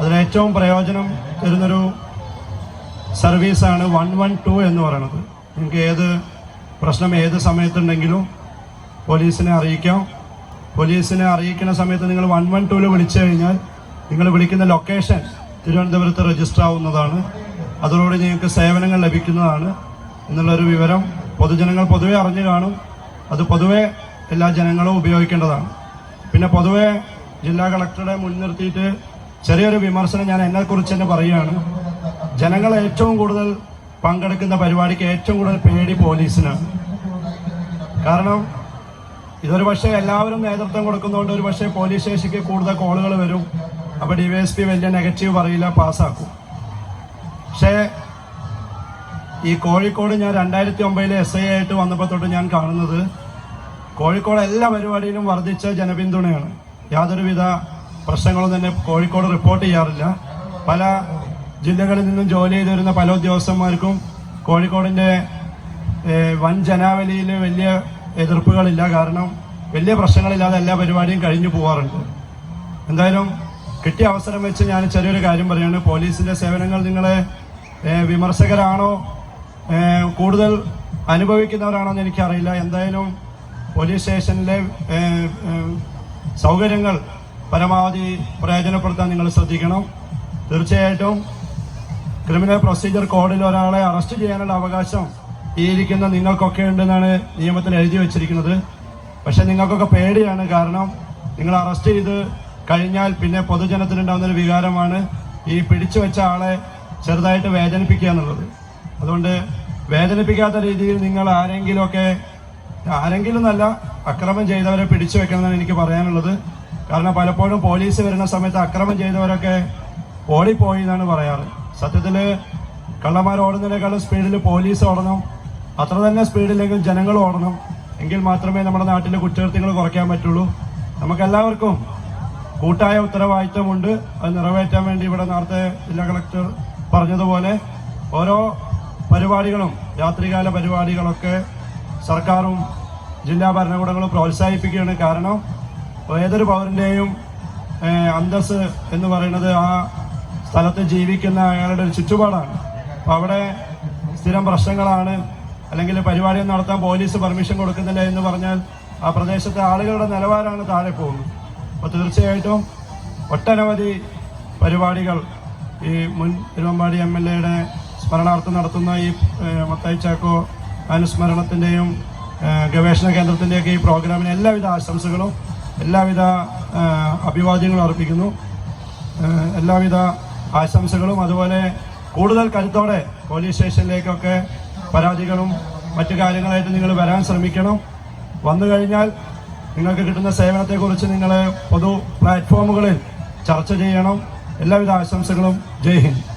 അതിലേറ്റവും പ്രയോജനം തരുന്നൊരു സർവീസാണ് വൺ വൺ ടു എന്ന് പറയുന്നത്. നിങ്ങൾക്ക് ഏത് പ്രശ്നം ഏത് സമയത്തുണ്ടെങ്കിലും പോലീസിനെ അറിയിക്കാം. പോലീസിനെ അറിയിക്കുന്ന സമയത്ത് നിങ്ങൾ വൺ വൺ ടൂവിൽ വിളിച്ചു കഴിഞ്ഞാൽ നിങ്ങൾ വിളിക്കുന്ന ലൊക്കേഷൻ തിരുവനന്തപുരത്ത് രജിസ്റ്റർ ആവുന്നതാണ്. അതോടുകൂടി നിങ്ങൾക്ക് സേവനങ്ങൾ ലഭിക്കുന്നതാണ് എന്നുള്ളൊരു വിവരം പൊതുജനങ്ങൾ പൊതുവെ അറിഞ്ഞു കാണും. അത് പൊതുവെ എല്ലാ ജനങ്ങളും ഉപയോഗിക്കേണ്ടതാണ്. പിന്നെ പൊതുവെ ജില്ലാ കളക്ടറുടെ മുൻനിർത്തിയിട്ട് ചെറിയൊരു വിമർശനം ഞാൻ എന്നെക്കുറിച്ച് തന്നെ പറയുകയാണ്. ജനങ്ങൾ ഏറ്റവും കൂടുതൽ പങ്കെടുക്കുന്ന പരിപാടിക്ക് ഏറ്റവും കൂടുതൽ പേടി പോലീസിനാണ് കാരണം ഇതൊരു പക്ഷേ എല്ലാവരും നേതൃത്വം കൊടുക്കുന്നതുകൊണ്ട് ഒരു പക്ഷേ പോലീസ് സ്റ്റേഷനിലേക്ക് കൂടുതൽ കോളുകൾ വരും. അപ്പോൾ ഡിവൈഎസ്പി വലിയ നെഗറ്റീവ് പറയില്ല പാസ്സാക്കും. പക്ഷേ ഈ കോഴിക്കോട് ഞാൻ രണ്ടായിരത്തി ഒമ്പതിലെ എസ് ഐ ആയിട്ട് വന്നപ്പോൾ തൊട്ട് ഞാൻ കാണുന്നത് കോഴിക്കോട് എല്ലാ പരിപാടിയിലും വർദ്ധിച്ച ജനപിന്തുണയാണ്. യാതൊരുവിധ പ്രശ്നങ്ങളും തന്നെ കോഴിക്കോട് റിപ്പോർട്ട് ചെയ്യാറില്ല. പല ജില്ലകളിൽ നിന്നും ജോലി ചെയ്തു വരുന്ന പല ഉദ്യോഗസ്ഥന്മാർക്കും കോഴിക്കോടിന്റെ വൻ ജനാവലിയിൽ വലിയ എതിർപ്പുകളില്ല. കാരണം വലിയ പ്രശ്നങ്ങളില്ലാതെ എല്ലാ പരിപാടിയും കഴിഞ്ഞു പോവാറുണ്ട്. എന്തായാലും കിട്ടിയ അവസരം വെച്ച് ഞാൻ ചെറിയൊരു കാര്യം പറയാണ്. പോലീസിന്റെ സേവനങ്ങൾ നിങ്ങളെ വിമർശകരാണോ കൂടുതൽ അനുഭവിക്കുന്നവരാണോ എന്ന് എനിക്കറിയില്ല. എന്തായാലും പോലീസ് സ്റ്റേഷനിലെ സൗകര്യങ്ങൾ പരമാവധി പ്രയോജനപ്പെടുത്താൻ നിങ്ങൾ ശ്രദ്ധിക്കണം. തീർച്ചയായിട്ടും ക്രിമിനൽ പ്രൊസീജിയർ കോഡിൽ ഒരാളെ അറസ്റ്റ് ചെയ്യാനുള്ള അവകാശം ഈ ഇരിക്കുന്ന നിങ്ങൾക്കൊക്കെ ഉണ്ടെന്നാണ് നിയമത്തിൽ എഴുതി വെച്ചിരിക്കുന്നത്. പക്ഷെ നിങ്ങൾക്കൊക്കെ പേടിയാണ്. കാരണം നിങ്ങൾ അറസ്റ്റ് ചെയ്ത് കഴിഞ്ഞാൽ പിന്നെ പൊതുജനത്തിനുണ്ടാകുന്ന ഒരു വികാരമാണ് ഈ പിടിച്ചു വെച്ച ആളെ ചെറുതായിട്ട് വേദനിപ്പിക്കുക എന്നുള്ളത്. അതുകൊണ്ട് വേദനിപ്പിക്കാത്ത രീതിയിൽ നിങ്ങൾ ആരെങ്കിലുമൊക്കെ ആരെങ്കിലും നല്ല അക്രമം ചെയ്തവരെ പിടിച്ചു വെക്കണമെന്നാണ് എനിക്ക് പറയാനുള്ളത്. കാരണം പലപ്പോഴും പോലീസ് വരുന്ന സമയത്ത് അക്രമം ചെയ്തവരൊക്കെ ഓടിപ്പോയി എന്നാണ് പറയാറ്. സത്യത്തിൽ കള്ളന്മാർ ഓടുന്നതിനേക്കാളും സ്പീഡിൽ പോലീസ് ഓടണം. അത്ര തന്നെ സ്പീഡിലെങ്കിലും ജനങ്ങൾ ഓടണം. എങ്കിൽ മാത്രമേ നമ്മുടെ നാട്ടിലെ കുറ്റകൃത്യങ്ങൾ കുറയ്ക്കാൻ പറ്റുള്ളൂ. നമുക്കെല്ലാവർക്കും കൂട്ടായ ഉത്തരവാദിത്തമുണ്ട് അത് നിറവേറ്റാൻ വേണ്ടി ഇവിടെ നേരത്തെ ജില്ലാ കളക്ടർ പറഞ്ഞതുപോലെ ഓരോ പരിപാടികളും രാത്രികാല പരിപാടികളൊക്കെ സർക്കാരും ജില്ലാ ഭരണകൂടങ്ങളും പ്രോത്സാഹിപ്പിക്കുകയാണ് കാരണം ഏതൊരു പൗരന്റെയും അന്തസ് എന്ന് പറയുന്നത് ആ സ്ഥലത്ത് ജീവിക്കുന്ന അയാളുടെ ഒരു ചുറ്റുപാടാണ്. അപ്പം അവിടെ സ്ഥിരം പ്രശ്നങ്ങളാണ്. അല്ലെങ്കിൽ പരിപാടി നടത്താൻ പോലീസ് പെർമിഷൻ കൊടുക്കുന്നില്ല എന്ന് പറഞ്ഞാൽ ആ പ്രദേശത്തെ ആളുകളുടെ നിലവാരമാണ് താഴെ പോകുന്നത്. അപ്പോൾ തീർച്ചയായിട്ടും ഒട്ടനവധി പരിപാടികൾ ഈ മുൻ തിരുവമ്പാടി എം എൽ എയുടെ സ്മരണാർത്ഥം നടത്തുന്ന ഈ മത്തായി ചാക്കോ അനുസ്മരണത്തിന്റെയും ഗവേഷണ കേന്ദ്രത്തിന്റെയൊക്കെ ഈ പ്രോഗ്രാമിന് എല്ലാവിധ ആശംസകളും. എല്ലാവിധ അഭിവാദ്യങ്ങളും അർപ്പിക്കുന്നു. എല്ലാവിധ ആശംസകളും അതുപോലെ കൂടുതൽ കരുത്തോടെ പോലീസ് സ്റ്റേഷനിലേക്കൊക്കെ പരാതികളും മറ്റു കാര്യങ്ങളായിട്ട് നിങ്ങൾ വരാൻ ശ്രമിക്കണം. വന്നു കഴിഞ്ഞാൽ നിങ്ങൾക്ക് കിട്ടുന്ന സേവനത്തെക്കുറിച്ച് നിങ്ങൾ പൊതു പ്ലാറ്റ്ഫോമുകളിൽ ചർച്ച ചെയ്യണം. എല്ലാവിധ ആശംസകളും. ജയ് ഹിന്ദ്.